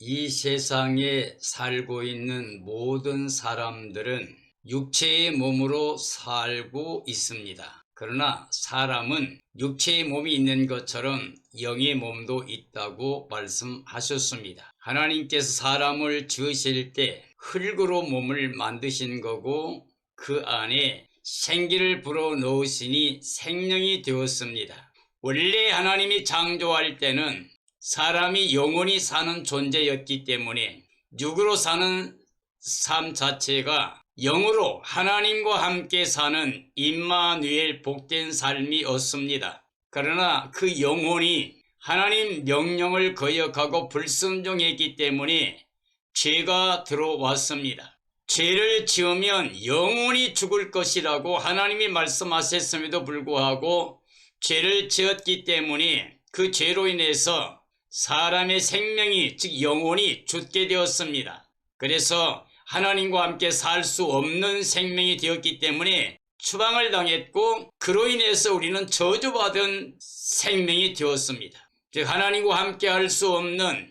이 세상에 살고 있는 모든 사람들은 육체의 몸으로 살고 있습니다. 그러나 사람은 육체의 몸이 있는 것처럼 영의 몸도 있다고 말씀하셨습니다. 하나님께서 사람을 지으실 때 흙으로 몸을 만드신 거고 그 안에 생기를 불어 넣으시니 생명이 되었습니다. 원래 하나님이 창조할 때는 사람이 영원히 사는 존재였기 때문에 육으로 사는 삶 자체가 영으로 하나님과 함께 사는 임마누엘 복된 삶이었습니다. 그러나 그 영혼이 하나님 명령을 거역하고 불순종했기 때문에 죄가 들어왔습니다. 죄를 지으면 영원히 죽을 것이라고 하나님이 말씀하셨음에도 불구하고 죄를 지었기 때문에 그 죄로 인해서 사람의 생명이 즉 영혼이 죽게 되었습니다. 그래서 하나님과 함께 살 수 없는 생명이 되었기 때문에 추방을 당했고 그로 인해서 우리는 저주받은 생명이 되었습니다. 즉 하나님과 함께 할 수 없는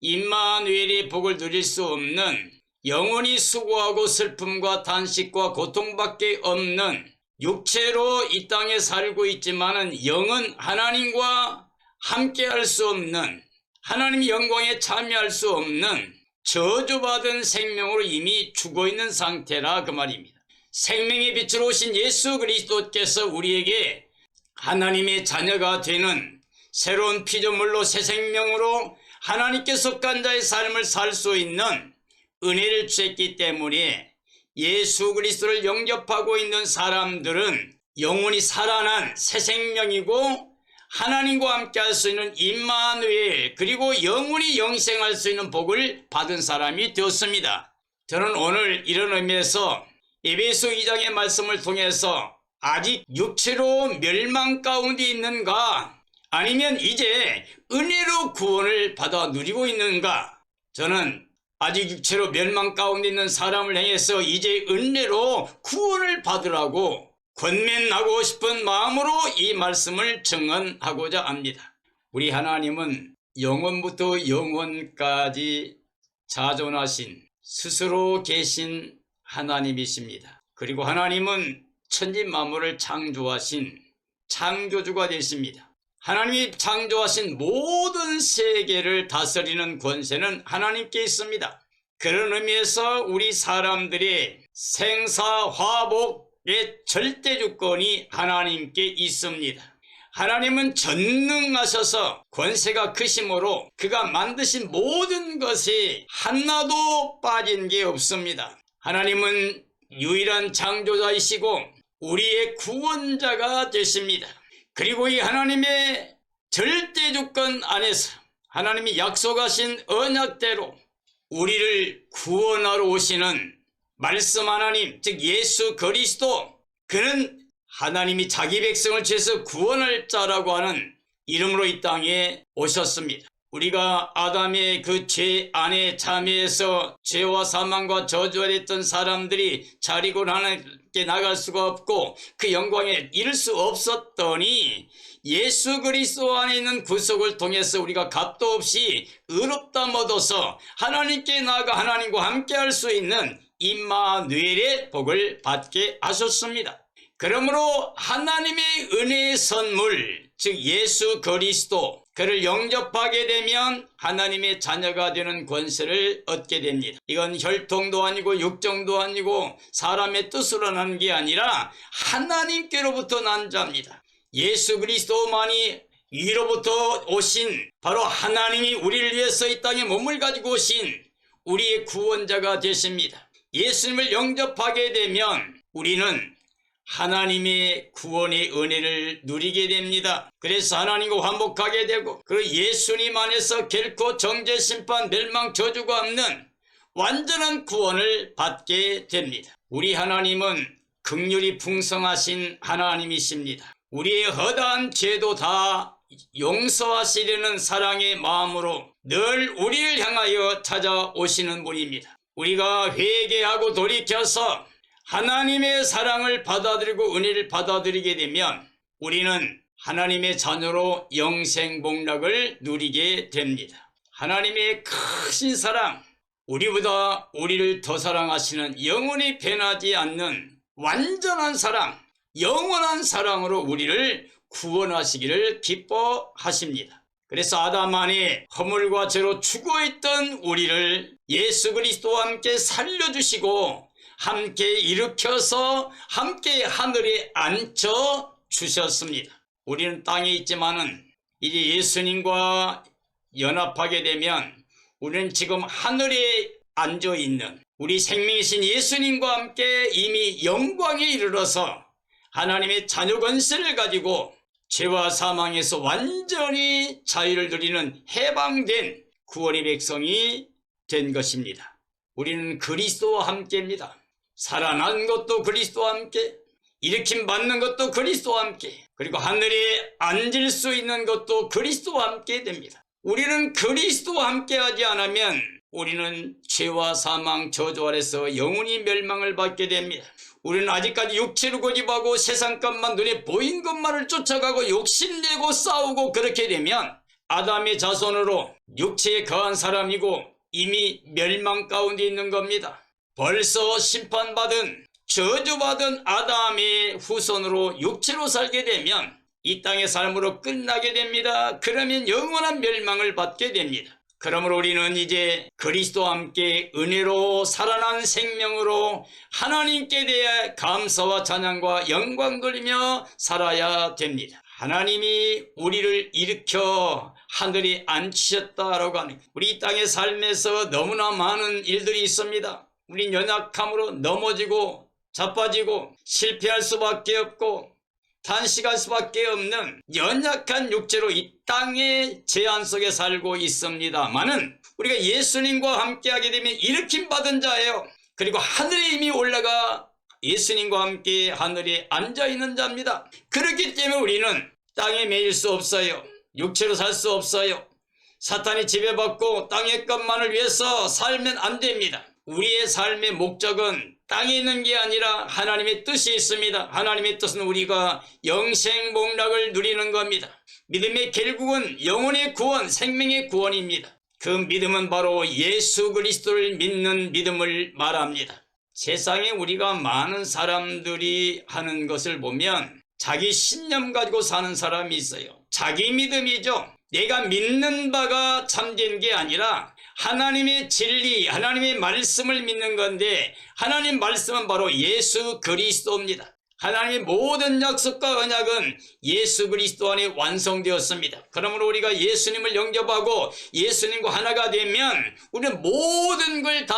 임마누엘의 복을 누릴 수 없는 영원히 수고하고 슬픔과 단식과 고통밖에 없는 육체로 이 땅에 살고 있지만은 영은 하나님과 함께 할 수 없는 하나님 영광에 참여할 수 없는 저주받은 생명으로 이미 죽어 있는 상태라 그 말입니다. 생명의 빛으로 오신 예수 그리스도께서 우리에게 하나님의 자녀가 되는 새로운 피조물로 새 생명으로 하나님께 속한 자의 삶을 살 수 있는 은혜를 주셨기 때문에 예수 그리스도를 영접하고 있는 사람들은 영원히 살아난 새 생명이고 하나님과 함께 할 수 있는 임마누엘 그리고 영원히 영생할 수 있는 복을 받은 사람이 되었습니다. 저는 오늘 이런 의미에서 에베소 2장의 말씀을 통해서 아직 육체로 멸망 가운데 있는가 아니면 이제 은혜로 구원을 받아 누리고 있는가 저는 아직 육체로 멸망 가운데 있는 사람을 향해서 이제 은혜로 구원을 받으라고 권면하고 싶은 마음으로 이 말씀을 증언하고자 합니다. 우리 하나님은 영원부터 영원까지 자존하신 스스로 계신 하나님이십니다. 그리고 하나님은 천지 만물을 창조하신 창조주가 되십니다. 하나님이 창조하신 모든 세계를 다스리는 권세는 하나님께 있습니다. 그런 의미에서 우리 사람들의 생사화복 의 절대 주권이 하나님께 있습니다. 하나님은 전능하셔서 권세가 크심으로 그가 만드신 모든 것이 하나도 빠진 게 없습니다. 하나님은 유일한 창조자이시고 우리의 구원자가 되십니다. 그리고 이 하나님의 절대 주권 안에서 하나님이 약속하신 언약대로 우리를 구원하러 오시는 말씀 하나님, 즉 예수 그리스도 그는 하나님이 자기 백성을 죄서 구원할 자라고 하는 이름으로 이 땅에 오셨습니다. 우리가 아담의 그 죄 안에 참여해서 죄와 사망과 저주가 됐던 사람들이 자리고 하나님께 나갈 수가 없고 그 영광에 이를 수 없었더니 예수 그리스도 안에 있는 구속을 통해서 우리가 값도 없이 의롭다 얻어서 하나님께 나아가 하나님과 함께 할 수 있는 임마누엘의 복을 받게 하셨습니다. 그러므로 하나님의 은혜의 선물, 즉 예수 그리스도, 그를 영접하게 되면 하나님의 자녀가 되는 권세를 얻게 됩니다. 이건 혈통도 아니고 육정도 아니고 사람의 뜻으로 나는 게 아니라 하나님께로부터 난 자입니다. 예수 그리스도만이 위로부터 오신 바로 하나님이 우리를 위해서 이 땅에 몸을 가지고 오신 우리의 구원자가 되십니다. 예수님을 영접하게 되면 우리는 하나님의 구원의 은혜를 누리게 됩니다. 그래서 하나님과 화목하게 되고 그 예수님 안에서 결코 정죄 심판 멸망 저주가 없는 완전한 구원을 받게 됩니다. 우리 하나님은 극률이 풍성하신 하나님이십니다. 우리의 허다한 죄도 다 용서하시려는 사랑의 마음으로 늘 우리를 향하여 찾아오시는 분입니다. 우리가 회개하고 돌이켜서 하나님의 사랑을 받아들이고 은혜를 받아들이게 되면 우리는 하나님의 자녀로 영생 복락을 누리게 됩니다. 하나님의 크신 사랑, 우리보다 우리를 더 사랑하시는 영원히 변하지 않는 완전한 사랑, 영원한 사랑으로 우리를 구원하시기를 기뻐하십니다. 그래서 아담 안에 허물과 죄로 죽어있던 우리를 예수 그리스도와 함께 살려주시고 함께 일으켜서 함께 하늘에 앉혀 주셨습니다. 우리는 땅에 있지만은 이제 예수님과 연합하게 되면 우리는 지금 하늘에 앉아 있는 우리 생명이신 예수님과 함께 이미 영광에 이르러서 하나님의 자녀 권세를 가지고 죄와 사망에서 완전히 자유를 누리는 해방된 구원의 백성이 된 것입니다. 우리는 그리스도와 함께입니다. 살아난 것도 그리스도와 함께, 일으킴 받는 것도 그리스도와 함께, 그리고 하늘에 앉을 수 있는 것도 그리스도와 함께 됩니다. 우리는 그리스도와 함께 하지 않으면 우리는 죄와 사망 저주 아래서 영원히 멸망을 받게 됩니다. 우리는 아직까지 육체로 고집하고 세상 것만 눈에 보인 것만을 쫓아가고 욕심내고 싸우고 그렇게 되면 아담의 자손으로 육체에 거한 사람이고 이미 멸망 가운데 있는 겁니다. 벌써 심판받은 저주받은 아담의 후손으로 육체로 살게 되면 이 땅의 삶으로 끝나게 됩니다. 그러면 영원한 멸망을 받게 됩니다. 그러므로 우리는 이제 그리스도와 함께 은혜로 살아난 생명으로 하나님께 대해 감사와 찬양과 영광 돌리며 살아야 됩니다. 하나님이 우리를 일으켜 하늘에 앉히셨다라고 하는 우리 이 땅의 삶에서 너무나 많은 일들이 있습니다. 우리 연약함으로 넘어지고 자빠지고 실패할 수밖에 없고 단식할 수밖에 없는 연약한 육체로 이 땅의 제한 속에 살고 있습니다만은 우리가 예수님과 함께하게 되면 일으킴 받은 자예요. 그리고 하늘에 이미 올라가 예수님과 함께 하늘에 앉아 있는 자입니다. 그렇기 때문에 우리는 땅에 매일 수 없어요. 육체로 살 수 없어요. 사탄이 지배받고 땅의 것만을 위해서 살면 안 됩니다. 우리의 삶의 목적은 땅에 있는 게 아니라 하나님의 뜻이 있습니다. 하나님의 뜻은 우리가 영생 복락을 누리는 겁니다. 믿음의 결국은 영혼의 구원, 생명의 구원입니다. 그 믿음은 바로 예수 그리스도를 믿는 믿음을 말합니다. 세상에 우리가 많은 사람들이 하는 것을 보면 자기 신념 가지고 사는 사람이 있어요. 자기 믿음이죠. 내가 믿는 바가 참된 게 아니라 하나님의 진리, 하나님의 말씀을 믿는 건데 하나님 말씀은 바로 예수 그리스도입니다. 하나님의 모든 약속과 언약은 예수 그리스도 안에 완성되었습니다. 그러므로 우리가 예수님을 영접하고 예수님과 하나가 되면 우리는 모든 걸 다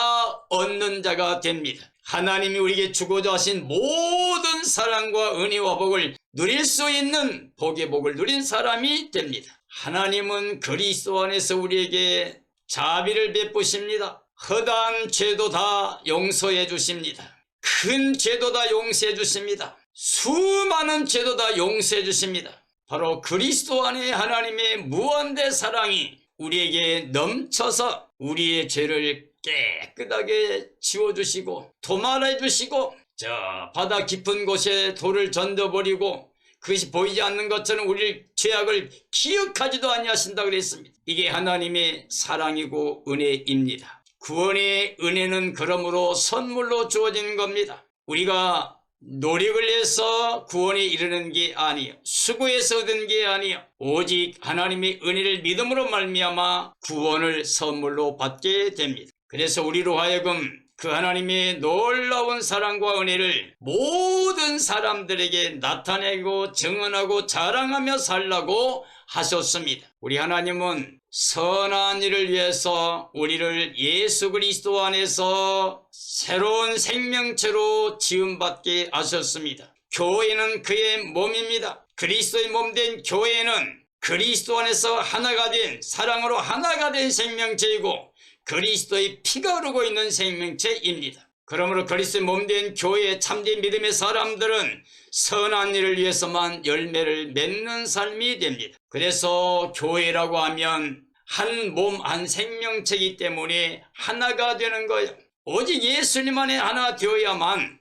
얻는 자가 됩니다. 하나님이 우리에게 주고자 하신 모든 사랑과 은혜와 복을 누릴 수 있는 복의 복을 누린 사람이 됩니다. 하나님은 그리스도 안에서 우리에게 자비를 베푸십니다. 허다한 죄도 다 용서해 주십니다. 큰 죄도 다 용서해 주십니다. 수많은 죄도 다 용서해 주십니다. 바로 그리스도 안에 하나님의 무한대 사랑이 우리에게 넘쳐서 우리의 죄를 깨끗하게 지워주시고 도말해 주시고 저 바다 깊은 곳에 돌을 던져버리고 그것이 보이지 않는 것처럼 우리를 죄악을 기억하지도 아니하신다 그랬습니다. 이게 하나님의 사랑이고 은혜입니다. 구원의 은혜는 그러므로 선물로 주어지는 겁니다. 우리가 노력을 해서 구원에 이르는 게 아니요 수고해서 얻은 게 아니요 오직 하나님의 은혜를 믿음으로 말미암아 구원을 선물로 받게 됩니다. 그래서 우리로 하여금 그 하나님의 놀라운 사랑과 은혜를 모든 사람들에게 나타내고 증언하고 자랑하며 살라고 하셨습니다. 우리 하나님은 선한 일을 위해서 우리를 예수 그리스도 안에서 새로운 생명체로 지음받게 하셨습니다. 교회는 그의 몸입니다. 그리스도의 몸된 교회는 그리스도 안에서 하나가 된 사랑으로 하나가 된 생명체이고 그리스도의 피가 흐르고 있는 생명체입니다. 그러므로 그리스도의 몸된 교회의 참된 믿음의 사람들은 선한 일을 위해서만 열매를 맺는 삶이 됩니다. 그래서 교회라고 하면 한 몸, 한 생명체이기 때문에 하나가 되는 거예요. 오직 예수님 안에 하나 되어야만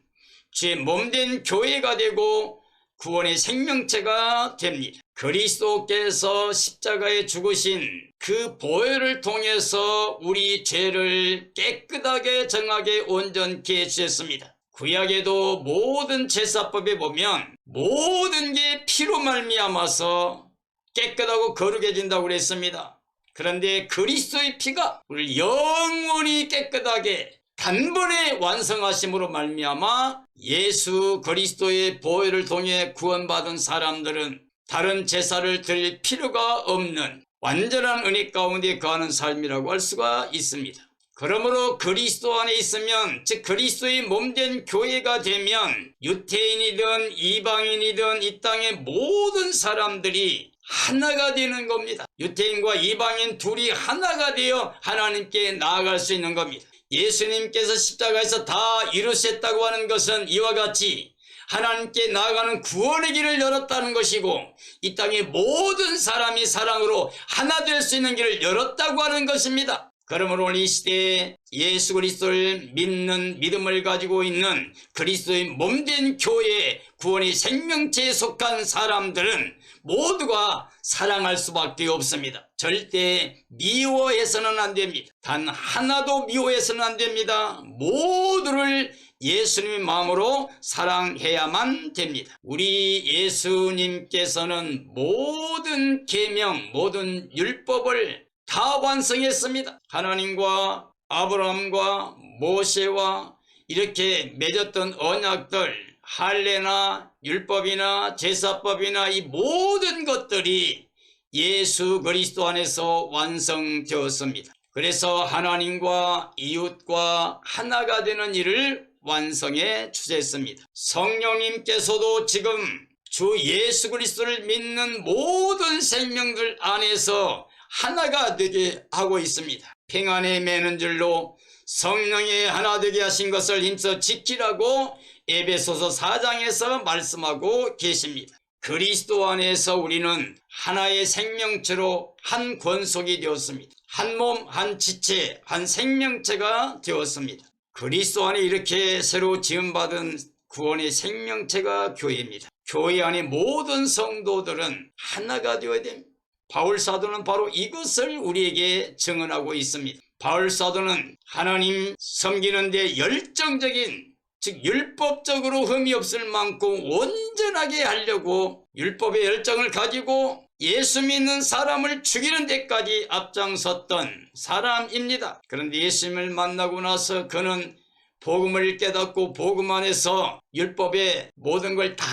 제 몸된 교회가 되고 구원의 생명체가 됩니다. 그리스도께서 십자가에 죽으신 그 보혈을 통해서 우리 죄를 깨끗하게 정하게 온전케 해주셨습니다. 구약에도 모든 제사법에 보면 모든 게 피로 말미암아서 깨끗하고 거룩해진다고 그랬습니다. 그런데 그리스도의 피가 우리를 영원히 깨끗하게 단번에 완성하심으로 말미암아 예수 그리스도의 보혈을 통해 구원받은 사람들은 다른 제사를 드릴 필요가 없는 완전한 은혜 가운데 거하는 삶이라고 할 수가 있습니다. 그러므로 그리스도 안에 있으면 즉 그리스도의 몸된 교회가 되면 유태인이든 이방인이든 이 땅의 모든 사람들이 하나가 되는 겁니다. 유태인과 이방인 둘이 하나가 되어 하나님께 나아갈 수 있는 겁니다. 예수님께서 십자가에서 다 이루셨다고 하는 것은 이와 같이 하나님께 나아가는 구원의 길을 열었다는 것이고 이 땅의 모든 사람이 사랑으로 하나 될 수 있는 길을 열었다고 하는 것입니다. 그러므로 오늘 이 시대에 예수 그리스도를 믿는 믿음을 가지고 있는 그리스도의 몸된 교회 구원의 생명체에 속한 사람들은 모두가 사랑할 수밖에 없습니다. 절대 미워해서는 안 됩니다. 단 하나도 미워해서는 안 됩니다. 모두를 예수님의 마음으로 사랑해야만 됩니다. 우리 예수님께서는 모든 계명, 모든 율법을 다 완성했습니다. 하나님과 아브라함과 모세와 이렇게 맺었던 언약들, 할례나 율법이나 제사법이나 이 모든 것들이 예수 그리스도 안에서 완성되었습니다. 그래서 하나님과 이웃과 하나가 되는 일을 완성해 주셨습니다. 성령님께서도 지금 주 예수 그리스도를 믿는 모든 생명들 안에서 하나가 되게 하고 있습니다. 평안에 매는 줄로 성령의 하나 되게 하신 것을 힘써 지키라고 에베소서 4장에서 말씀하고 계십니다. 그리스도 안에서 우리는 하나의 생명체로 한 권속이 되었습니다. 한 몸, 한 지체, 한 생명체가 되었습니다. 그리스도 안에 이렇게 새로 지음받은 구원의 생명체가 교회입니다. 교회 안의 모든 성도들은 하나가 되어야 됩니다. 바울 사도는 바로 이것을 우리에게 증언하고 있습니다. 바울 사도는 하나님 섬기는 데 열정적인 즉 율법적으로 흠이 없을 만큼 온전하게 하려고 율법의 열정을 가지고 예수 믿는 사람을 죽이는 데까지 앞장섰던 사람입니다. 그런데 예수님을 만나고 나서 그는 복음을 깨닫고 복음 안에서 율법의 모든 걸 다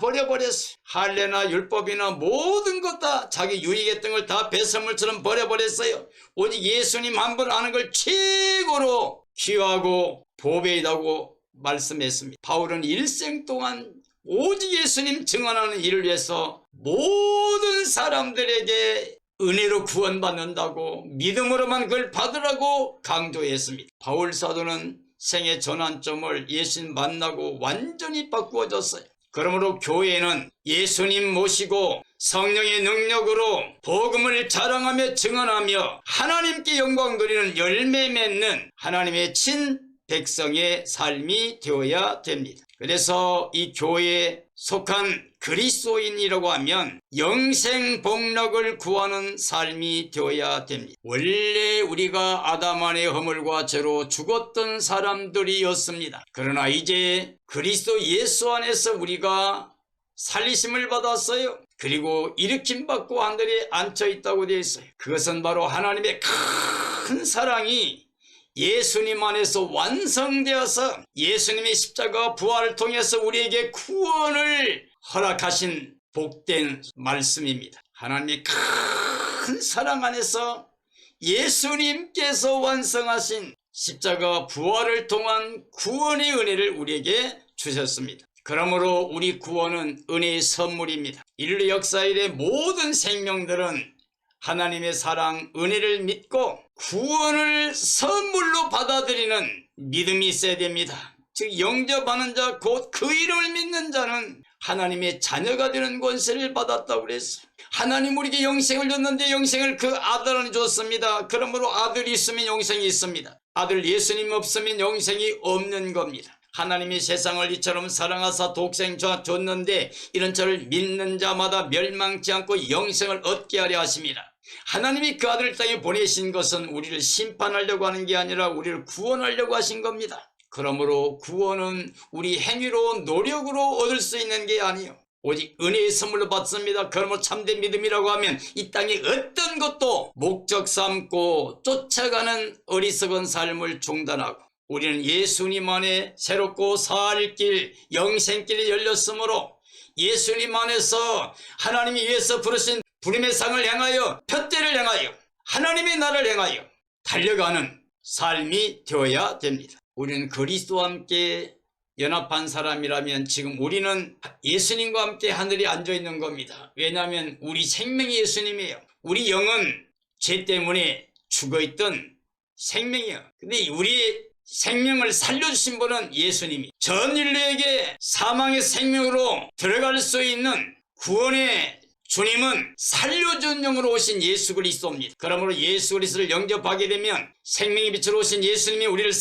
버려버렸어요. 할례나 율법이나 모든 것 다 자기 유익했던 걸 다 배설물처럼 버려버렸어요. 오직 예수님 한 분 아는 걸 최고로 귀하고 보배이다고 말씀했습니다. 바울은 일생 동안 오직 예수님 증언하는 일을 위해서 모든 사람들에게 은혜로 구원받는다고 믿음으로만 그걸 받으라고 강조했습니다. 바울 사도는 생의 전환점을 예수님 만나고 완전히 바꾸어졌어요. 그러므로 교회는 예수님 모시고 성령의 능력으로 복음을 자랑하며 증언하며 하나님께 영광 돌리는 열매 맺는 하나님의 친 백성의 삶이 되어야 됩니다. 그래서 이 교회에 속한 그리스도인이라고 하면 영생 복락을 구하는 삶이 되어야 됩니다. 원래 우리가 아담 안의 허물과 죄로 죽었던 사람들이었습니다. 그러나 이제 그리스도 예수 안에서 우리가 살리심을 받았어요. 그리고 일으킴 받고 하늘에 앉혀 있다고 되어 있어요. 그것은 바로 하나님의 큰 사랑이 예수님 안에서 완성되어서 예수님의 십자가 부활을 통해서 우리에게 구원을 허락하신 복된 말씀입니다. 하나님의 큰 사랑 안에서 예수님께서 완성하신 십자가 부활을 통한 구원의 은혜를 우리에게 주셨습니다. 그러므로 우리 구원은 은혜의 선물입니다. 인류 역사 일의 모든 생명들은 하나님의 사랑, 은혜를 믿고 구원을 선물로 받아들이는 믿음이 있어야 됩니다. 즉 영접하는 자, 곧 그 이름을 믿는 자는 하나님의 자녀가 되는 권세를 받았다고 그랬어요. 하나님 우리에게 영생을 줬는데 영생을 그 아들 안에 줬습니다. 그러므로 아들이 있으면 영생이 있습니다. 아들 예수님 없으면 영생이 없는 겁니다. 하나님이 세상을 이처럼 사랑하사 독생 줬는데 이런 저를 믿는 자마다 멸망치 않고 영생을 얻게 하려 하십니다. 하나님이 그 아들을 땅에 보내신 것은 우리를 심판하려고 하는 게 아니라 우리를 구원하려고 하신 겁니다. 그러므로 구원은 우리 행위로 노력으로 얻을 수 있는 게 아니요. 오직 은혜의 선물로 받습니다. 그러므로 참된 믿음이라고 하면 이 땅에 어떤 것도 목적 삼고 쫓아가는 어리석은 삶을 중단하고 우리는 예수님 안에 새롭고 살 길, 영생길이 열렸으므로 예수님 안에서 하나님이 위해서 부르신 부름의 상을 향하여 표대를 향하여 하나님의 나라를 향하여 달려가는 삶이 되어야 됩니다. 우리는 그리스도와 함께 연합한 사람이라면 지금 우리는 예수님과 함께 하늘에 앉아 있는 겁니다. 왜냐하면 우리 생명이 예수님이에요. 우리 영은 죄 때문에 죽어 있던 생명이에요. 근데 우리의 생명을 살려주신 분은 예수님이 전 인류에게 사망의 생명으로 들어갈 수 있는 구원의 주님은 살려준 영으로 오신 예수 그리스도입니다. 그러므로 예수 그리스도를 영접하게 되면 생명의 빛으로 오신 예수님이 우리를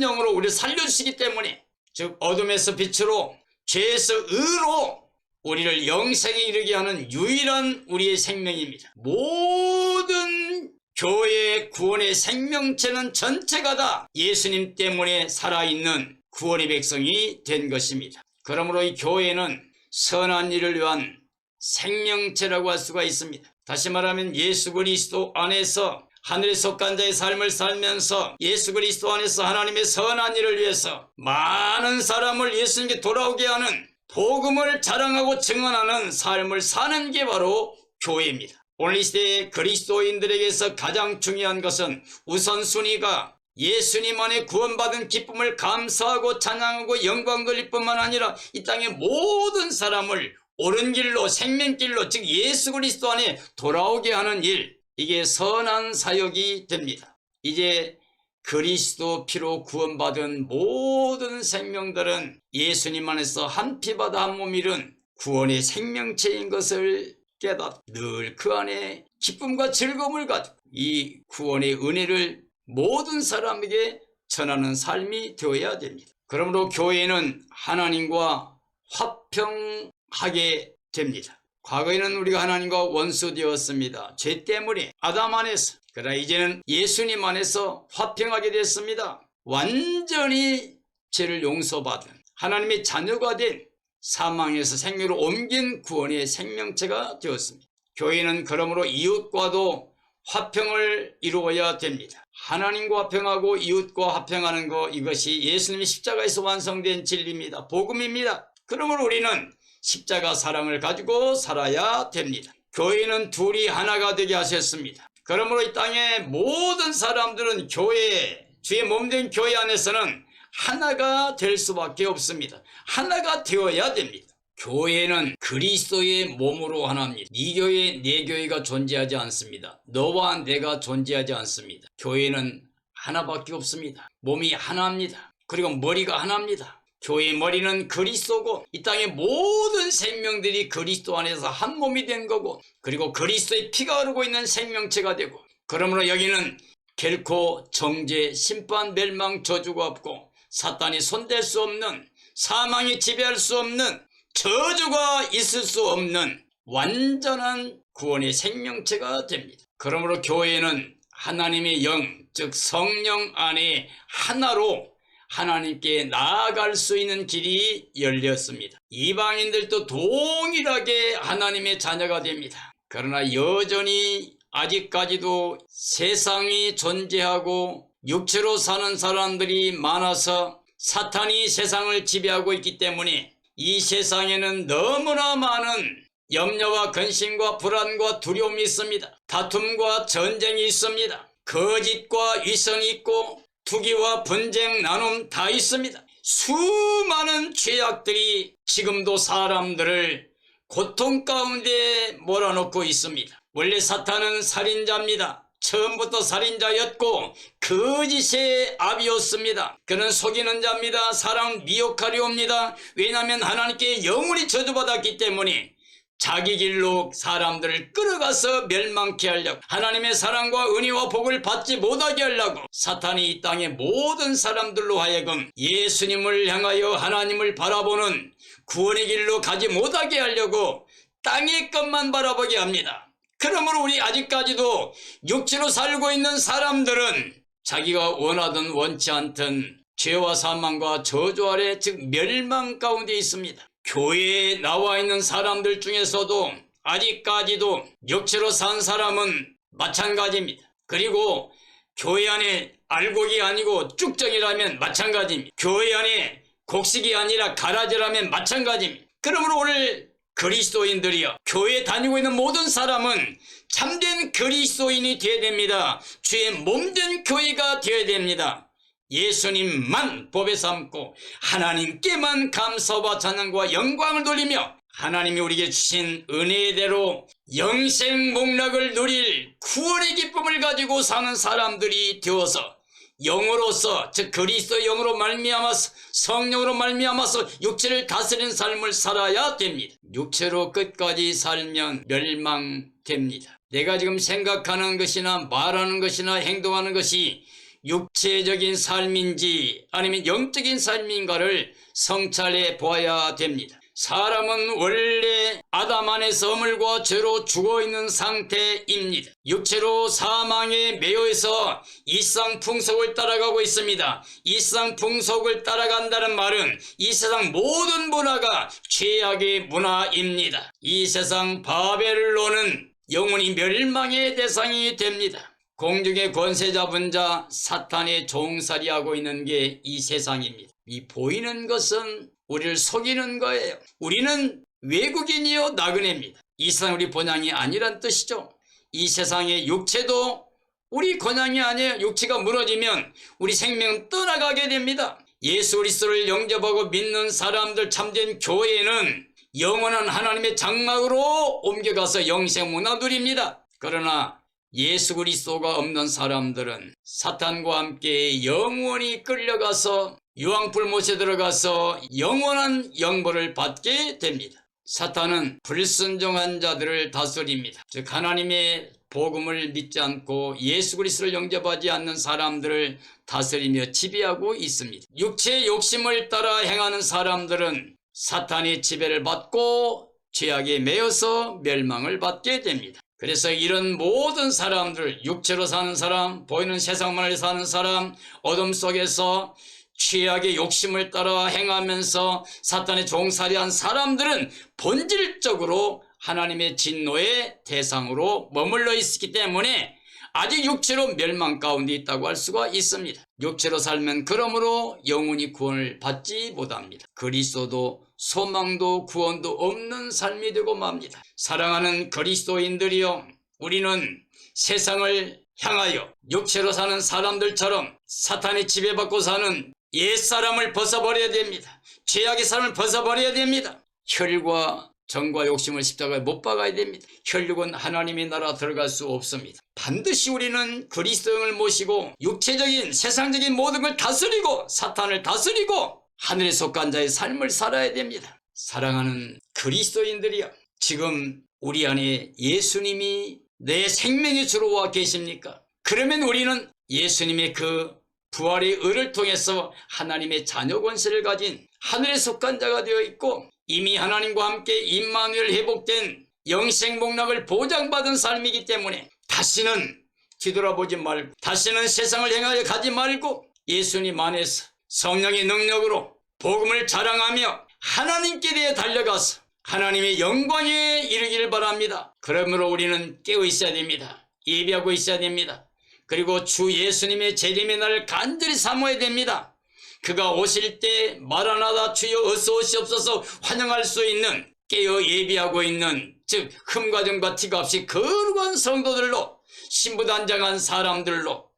영으로 우리를 살려주시기 때문에 즉 어둠에서 빛으로 죄에서 의로 우리를 영생에 이르게 하는 유일한 우리의 생명입니다. 모든 교회의 구원의 생명체는 전체가 다 예수님 때문에 살아있는 구원의 백성이 된 것입니다. 그러므로 이 교회는 선한 일을 위한 생명체라고 할 수가 있습니다. 다시 말하면 예수 그리스도 안에서 하늘에 속한 자의 삶을 살면서 예수 그리스도 안에서 하나님의 선한 일을 위해서 많은 사람을 예수님께 돌아오게 하는 복음을 자랑하고 증언하는 삶을 사는 게 바로 교회입니다. 오늘 이 시대의 그리스도인들에게서 가장 중요한 것은 우선순위가 예수님 안에 구원받은 기쁨을 감사하고 찬양하고 영광 돌릴 뿐만 아니라 이 땅의 모든 사람을 옳은 길로 생명길로 즉 예수 그리스도 안에 돌아오게 하는 일 이게 선한 사역이 됩니다. 이제 그리스도 피로 구원받은 모든 생명들은 예수님 안에서 한 피바다 한 몸 이룬 구원의 생명체인 것을 깨닫 늘 그 안에 기쁨과 즐거움을 가지고 이 구원의 은혜를 모든 사람에게 전하는 삶이 되어야 됩니다. 그러므로 교회는 하나님과 화평 하게 됩니다. 과거에는 우리가 하나님과 원수 되었습니다. 죄 때문에 아담 안에서 그러나 이제는 예수님 안에서 화평하게 됐습니다. 완전히 죄를 용서받은 하나님의 자녀가 된 사망에서 생명으로 옮긴 구원의 생명체가 되었습니다. 교회는 그러므로 이웃과도 화평을 이루어야 됩니다. 하나님과 화평하고 이웃과 화평하는 것 이것이 예수님의 십자가에서 완성된 진리입니다. 복음입니다. 그러므로 우리는 십자가 사랑을 가지고 살아야 됩니다. 교회는 둘이 하나가 되게 하셨습니다. 그러므로 이 땅의 모든 사람들은 교회, 주의 몸된 교회 안에서는 하나가 될 수밖에 없습니다. 하나가 되어야 됩니다. 교회는 그리스도의 몸으로 하나입니다. 네 교회, 내 교회가 존재하지 않습니다. 너와 내가 존재하지 않습니다. 교회는 하나밖에 없습니다. 몸이 하나입니다. 그리고 머리가 하나입니다. 교회의 머리는 그리스도고 이 땅의 모든 생명들이 그리스도 안에서 한 몸이 된 거고 그리고 그리스도의 피가 흐르고 있는 생명체가 되고 그러므로 여기는 결코 정죄, 심판, 멸망, 저주가 없고 사탄이 손댈 수 없는 사망이 지배할 수 없는 저주가 있을 수 없는 완전한 구원의 생명체가 됩니다. 그러므로 교회는 하나님의 영, 즉 성령 안에 하나로 하나님께 나아갈 수 있는 길이 열렸습니다. 이방인들도 동일하게 하나님의 자녀가 됩니다. 그러나 여전히 아직까지도 세상이 존재하고 육체로 사는 사람들이 많아서 사탄이 세상을 지배하고 있기 때문에 이 세상에는 너무나 많은 염려와 근심과 불안과 두려움이 있습니다. 다툼과 전쟁이 있습니다. 거짓과 위선이 있고 투기와 분쟁, 나눔 다 있습니다. 수많은 죄악들이 지금도 사람들을 고통 가운데 몰아넣고 있습니다. 원래 사탄은 살인자입니다. 처음부터 살인자였고 거짓의 압이었습니다. 그는 속이는 자입니다. 사람 미혹하려 옵니다. 왜냐하면 하나님께 영원히 저주받았기 때문에 자기 길로 사람들을 끌어가서 멸망케 하려고 하나님의 사랑과 은혜와 복을 받지 못하게 하려고 사탄이 이 땅의 모든 사람들로 하여금 예수님을 향하여 하나님을 바라보는 구원의 길로 가지 못하게 하려고 땅의 것만 바라보게 합니다. 그러므로 우리 아직까지도 육체로 살고 있는 사람들은 자기가 원하든 원치 않든 죄와 사망과 저주 아래 즉 멸망 가운데 있습니다. 교회에 나와 있는 사람들 중에서도 아직까지도 육체로 산 사람은 마찬가지입니다. 그리고 교회 안에 알곡이 아니고 쭉정이라면 마찬가지입니다. 교회 안에 곡식이 아니라 가라지라면 마찬가지입니다. 그러므로 오늘 그리스도인들이여 교회 다니고 있는 모든 사람은 참된 그리스도인이 되어야 됩니다. 주의 몸된 교회가 되어야 됩니다. 예수님만 법에 삼고 하나님께만 감사와 찬양과 영광을 돌리며 하나님이 우리에게 주신 은혜대로 영생 목락을 누릴 구원의 기쁨을 가지고 사는 사람들이 되어서 영으로서 즉 그리스도 영으로 말미암아서 성령으로 말미암아서 육체를 다스리는 삶을 살아야 됩니다. 육체로 끝까지 살면 멸망됩니다. 내가 지금 생각하는 것이나 말하는 것이나 행동하는 것이 육체적인 삶인지 아니면 영적인 삶인가를 성찰해 보아야 됩니다. 사람은 원래 아담 안에서 허물과 죄로 죽어 있는 상태입니다. 육체로 사망에 매여서 이상 풍속을 따라가고 있습니다. 이상 풍속을 따라간다는 말은 이 세상 모든 문화가 죄악의 문화입니다. 이 세상 바벨론은 영원히 멸망의 대상이 됩니다. 공중의 권세 잡은 자 사탄의 종살이하고 있는 게 이 세상입니다. 이 보이는 것은 우리를 속이는 거예요. 우리는 외국인이요 나그네입니다. 이 세상 우리 본향이 아니란 뜻이죠. 이 세상의 육체도 우리 권향이 아니에요. 육체가 무너지면 우리 생명은 떠나가게 됩니다. 예수 그리스도를 영접하고 믿는 사람들 참된 교회는 영원한 하나님의 장막으로 옮겨가서 영생 문화 누립니다. 그러나 예수 그리스도가 없는 사람들은 사탄과 함께 영원히 끌려가서 유황불 못에 들어가서 영원한 영벌을 받게 됩니다. 사탄은 불순종한 자들을 다스립니다. 즉 하나님의 복음을 믿지 않고 예수 그리스도를 영접하지 않는 사람들을 다스리며 지배하고 있습니다. 육체의 욕심을 따라 행하는 사람들은 사탄의 지배를 받고 죄악에 매여서 멸망을 받게 됩니다. 그래서 이런 모든 사람들, 육체로 사는 사람, 보이는 세상만을 사는 사람, 어둠 속에서 죄악의 욕심을 따라 행하면서 사탄의 종살이한 사람들은 본질적으로 하나님의 진노의 대상으로 머물러 있기 때문에 아직 육체로 멸망 가운데 있다고 할 수가 있습니다. 육체로 살면 그러므로 영원히 구원을 받지 못합니다. 그리스도도 소망도 구원도 없는 삶이 되고 맙니다. 사랑하는 그리스도인들이여 우리는 세상을 향하여 육체로 사는 사람들처럼 사탄의 지배받고 사는 옛사람을 벗어버려야 됩니다. 죄악의 삶을 벗어버려야 됩니다. 혈과 정과 욕심을 십자가에 못 박아야 됩니다. 혈육은 하나님의 나라 들어갈 수 없습니다. 반드시 우리는 그리스도를 모시고 육체적인 세상적인 모든 걸 다스리고 사탄을 다스리고 하늘에 속한 자의 삶을 살아야 됩니다. 사랑하는 그리스도인들이여 지금 우리 안에 예수님이 내 생명의 주로 와 계십니까? 그러면 우리는 예수님의 그 부활의 의를 통해서 하나님의 자녀 권세를 가진 하늘에 속한 자가 되어 있고 이미 하나님과 함께 임마누엘 회복된 영생 복락을 보장받은 삶이기 때문에 다시는 뒤돌아보지 말고 다시는 세상을 행하여 가지 말고 예수님 안에서 성령의 능력으로 복음을 자랑하며 하나님께 대해 달려가서 하나님의 영광에 이르기를 바랍니다. 그러므로 우리는 깨어 있어야 됩니다. 예비하고 있어야 됩니다. 그리고 주 예수님의 재림의 날을 간절히 사모해야 됩니다. 그가 오실 때 마라나다 주여 어서 오시옵소서 환영할 수 있는 깨어 예비하고 있는 즉 흠과 점과 티가 없이 거룩한 성도들로 신부단장한 사람들로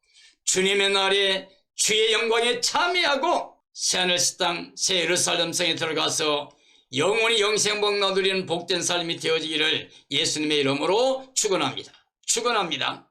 주님의 날에 주의 영광에 참여하고 새하늘 땅새 예루살렘 성에 들어가서 영원히 영생복 나누리는 복된 삶이 되어지기를 예수님의 이름으로 축원합니다. 축원합니다.